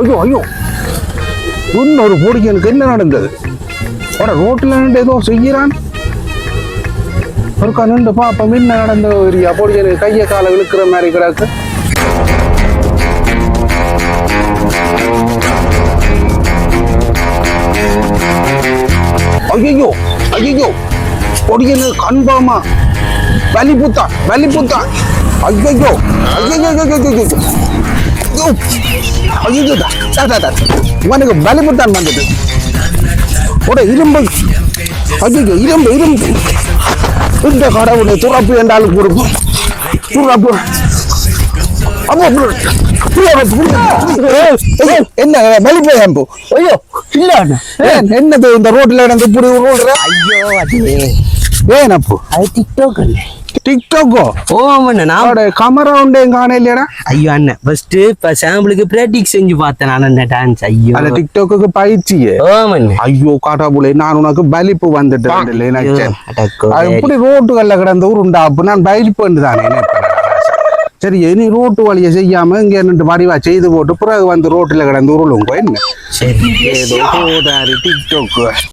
ஐயோ ஐயோ. இன்னொரு பொடிக்கனுக்கு என்ன நடந்தது? ஒரு ரோட்டில் நின்று ஏதோ செய்கிறான். ஒருக்கா நின்று பாப்போம் என்ன நடந்த ஒரு பொடிக்கனுக்கு கையை காலை இழுக்கிற மாதிரி கிடக்கு. ஐயோ ஐயோ பொடியனு கண்பாமா வலிபுத்தான் வலிபுத்தான் ஐயோ ஐயோ ஐயோ ஐயோ ஐயோ இவனுக்கு வலிபுத்தான் வந்தது ஒரு இரும்பு ஐயோ இரும்பு இரும்பு இந்த கடவுளை துறப்பு என்றாலும் கொடுக்கும் துறப்பு என்ன வெளிப்போ ஐயோ இல்ல என்னது இந்த ரோட்ல நடந்து இப்படி ஐயோ அது அப்போ அது டிக்டாக் அண்ணே டிக்டாக்கோ ஓ அண்ணா நான் கமரா உண்டே ஐயோ அண்ணன் ஃபர்ஸ்ட் இப்ப சாம்பிளுக்கு பிராக்டிஸ் செஞ்சு பார்த்தேன் நான் அந்த டான்ஸ் ஐயோ அந்த டிக்டாக்கு பயிற்சியே ஓமண்ணே ஐயோ காட்டாபுலே நான் உனக்கு பலிப்பு வந்துட்டு நினைச்சேன் அது இப்படி ரோட்டுகள்ல கிடந்த உருண்டா அப்ப நான் பலிப்பு தானே சரி இனி ரோட்டு வழியை செய்யாம இங்க நின்று வடிவா செய்து போட்டு பிறகு வந்து ரோட்டுல கிடந்து உருளுங்க என்ன சரி ஏதோ டிக்டாக்